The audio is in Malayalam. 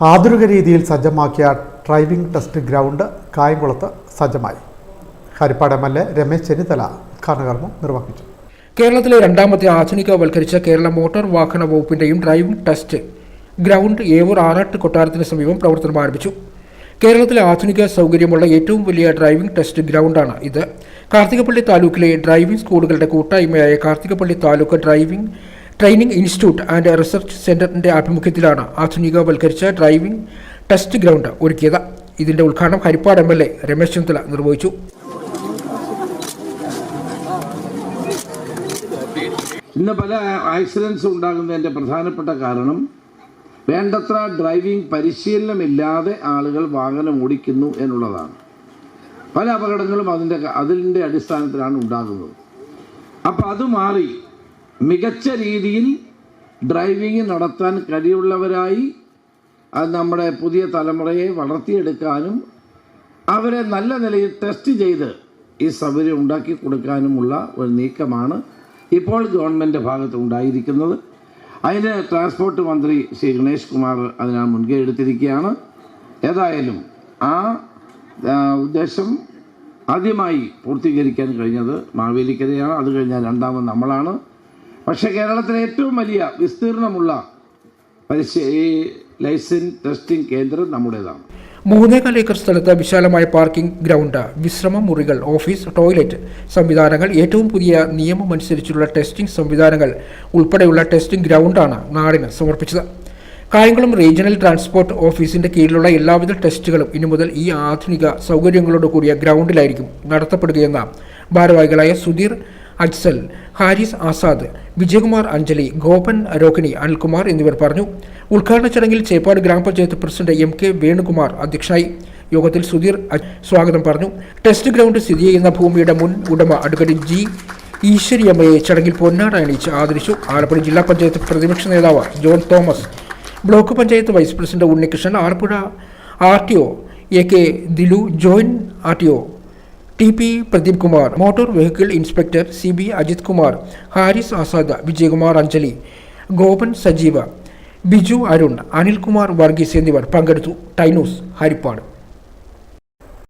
ആധുനിക രീതിയിൽ സജ്ജമാക്കിയ ഡ്രൈവിംഗ് ടെസ്റ്റ് ഗ്രൗണ്ട് കായംകുളത്ത് സജ്ജമായി. Haripad M L A Ramesh Chennithala ഉദ്ഘാടനകർമ്മം നിർവഹിച്ചു. കേരളത്തിലെ രണ്ടാമത്തെ ആധുനികവൽക്കരിച്ച കേരള മോട്ടോർ വാഹന വകുപ്പിന്റെയും ഡ്രൈവിംഗ് ടെസ്റ്റ് ഗ്രൗണ്ട് ഏവൂർ ആറാട്ട് കൊട്ടാരത്തിന് സമീപം പ്രവർത്തനം ആരംഭിച്ചു. കേരളത്തിലെ ആധുനിക സൗകര്യമുള്ള ഏറ്റവും വലിയ ഡ്രൈവിംഗ് ടെസ്റ്റ് ഗ്രൗണ്ടാണ് ഇത്. കാർത്തികപ്പള്ളി താലൂക്കിലെ ഡ്രൈവിംഗ് സ്കൂളുകളുടെ കൂട്ടായ്മയായ Karthikappally taluk driving training institute and research സെന്ററിന്റെ ആഭിമുഖ്യത്തിലാണ് ആധുനികവൽക്കരിച്ച ഡ്രൈവിംഗ് ടെസ്റ്റ് ഗ്രൗണ്ട് ഒരുക്കിയത്. ഇതിന്റെ ഉദ്ഘാടനം Haripad M L A Ramesh Chennithala നിർവഹിച്ചു. ഇന്ന് പല ആക്സിഡൻസ് ഉണ്ടാകുന്നതിന്റെ പ്രധാനപ്പെട്ട കാരണം വേണ്ടത്ര ഡ്രൈവിംഗ് പരിശീലനമില്ലാതെ ആളുകൾ വാഹനം ഓടിക്കുന്നു എന്നുള്ളതാണ്. പല അപകടങ്ങളും അതിന്റെ അതിന്റെ അടിസ്ഥാനത്തിലാണ് ഉണ്ടാകുന്നത്. അപ്പോൾ അത് മാറി മികച്ച രീതിയിൽ ഡ്രൈവിംഗ് നടത്താൻ കഴിവുള്ളവരായി അത് നമ്മുടെ പുതിയ തലമുറയെ വളർത്തിയെടുക്കാനും അവരെ നല്ല നിലയിൽ ടെസ്റ്റ് ചെയ്ത് ഈ സൗകര്യം ഉണ്ടാക്കി കൊടുക്കാനുമുള്ള ഒരു നീക്കമാണ് ഇപ്പോൾ ഗവൺമെന്റ് ഭാഗത്ത് ഉണ്ടായിരിക്കുന്നത്. അതിന് ട്രാൻസ്പോർട്ട് മന്ത്രി ശ്രീ ഗണേഷ് കുമാർ അതിനാ മുൻകൈ എടുത്തിരിക്കുകയാണ്. ഏതായാലും ആ, ഉദ്ദേശം ആദ്യമായി പൂർത്തീകരിക്കാൻ കഴിഞ്ഞത് മാവേലിക്കരയാണ്. അത് കഴിഞ്ഞാൽ രണ്ടാമത് നമ്മളാണ്. പക്ഷേ കേരളത്തിലെ ഏറ്റവും വലിയ വിസ്തീർണമുള്ള പരിശ ലൈസൻസ് ടെസ്റ്റിംഗ് കേന്ദ്രം നമ്മുടേതാണ്. മൂന്നേകാൽ ഏക്കർ സ്ഥലത്ത് വിശാലമായ പാർക്കിംഗ് ഗ്രൗണ്ട് വിശ്രമ മുറികൾ ഓഫീസ് ടോയ്ലറ്റ് സംവിധാനങ്ങൾ ഏറ്റവും പുതിയ നിയമം അനുസരിച്ചുള്ള ടെസ്റ്റിംഗ് സംവിധാനങ്ങൾ ഉൾപ്പെടെയുള്ള ടെസ്റ്റിംഗ് ഗ്രൗണ്ടാണ് നാടിന് സമർപ്പിച്ചത്. കായംകുളം റീജിയണൽ ട്രാൻസ്പോർട്ട് ഓഫീസിന്റെ കീഴിലുള്ള എല്ലാവിധ ടെസ്റ്റുകളും ഇനി മുതൽ ഈ ആധുനിക സൗകര്യങ്ങളോട് കൂടിയ ഗ്രൗണ്ടിലായിരിക്കും നടത്തപ്പെടുകയെന്ന ഭാരവാഹികളായ സുധീർ അജ്സൽ ഹാരിസ് ആസാദ് വിജയകുമാർ അഞ്ജലി ഗോപൻ രോഹിണി അനിൽകുമാർ എന്നിവർ പറഞ്ഞു. ഉദ്ഘാടന ചടങ്ങിൽ ചേപ്പാട് ഗ്രാമപഞ്ചായത്ത് പ്രസിഡന്റ് എം കെ വേണുകുമാർ അധ്യക്ഷനായി യോഗത്തിൽ സുധീർ സ്വാഗതം പറഞ്ഞു. ടെസ്റ്റ് ഗ്രൗണ്ട് സ്ഥിതി ചെയ്യുന്ന ഭൂമിയുടെ മുൻ ഉടമ അഡ്വക്കേറ്റ് ജി ഈശ്വരിയമ്മയെ ചടങ്ങിൽ പൊന്നാട അണിയിച്ച് ആദരിച്ചു. ആലപ്പുഴ ജില്ലാ പഞ്ചായത്ത് പ്രതിപക്ഷ നേതാവ് John Thomas block panchayat vice president Unnikrishnan Alappuzha R T O A K Dilu joint R T O T P Pradeep Kumar motor vehicle inspector C B Ajith Kumar Haris Azad Vijayakumar Anjali Gopan Sajeev Biju Arun Anilkumar Varghese എന്നിവർ പങ്കെടുത്തു. ടൈനൂസ് ഹരിപ്പാട്.